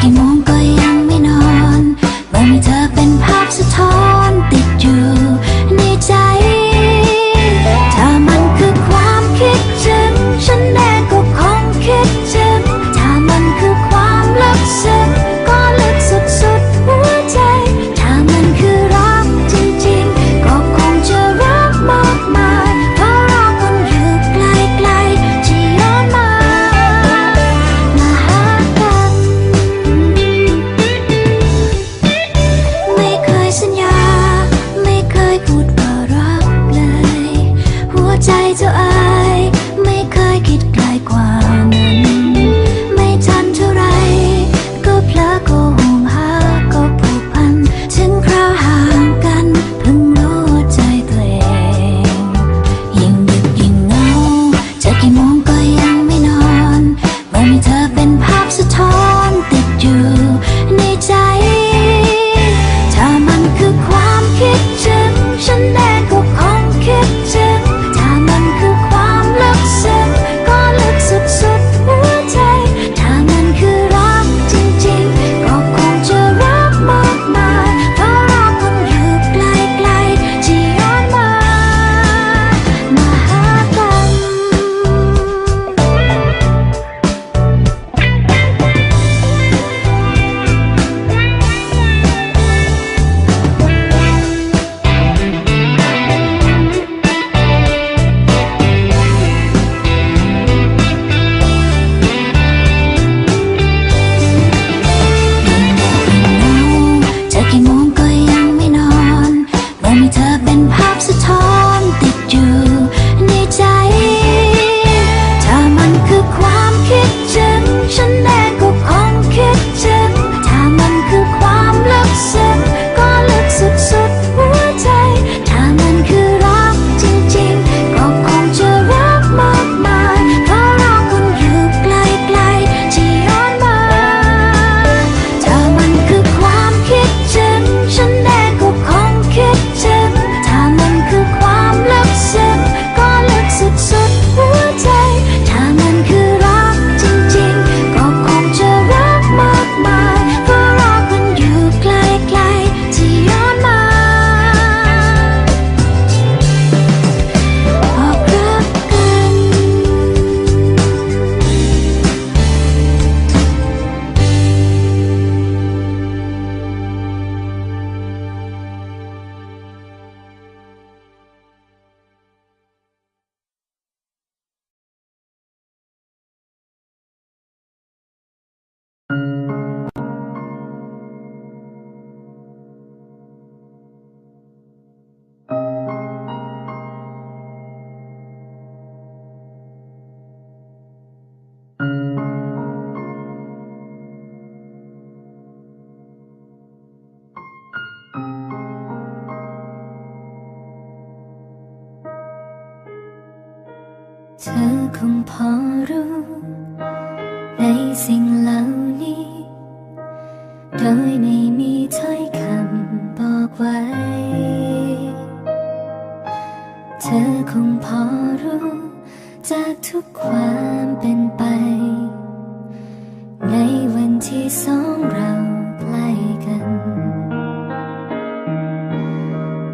気も เธอคงพอรู้ ในสิ่งเหล่านี้ โดยไม่มีถ้อยคำบอกไว้ เธอคงพอรู้ จากทุกความเป็นไป ในวันที่สองเราใกล้กัน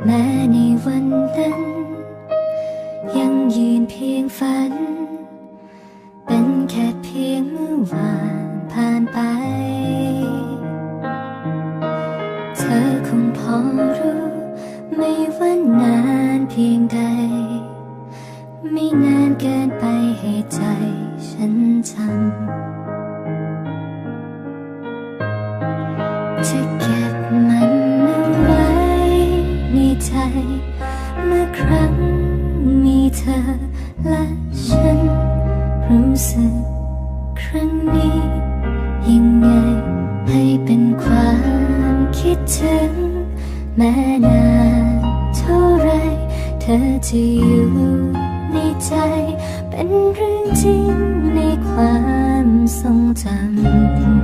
แม้ในวันนั้น เพียงฝัน เป็นแค่เพียงเมื่อวานผ่านไป เธอคงพอรู้ ไม่ว่านานเพียงใด ไม่นานเกินไปให้ใจฉันจำจะเก็บมันเอาไว้ในใจ เมื่อครั้งมีเธอ และฉันรู้สึกครั้งนี้ ยังไงให้เป็นความคิดถึง แม้นานเท่าไร เธอจะอยู่ในใจ เป็นเรื่องจริงในความทรงจำ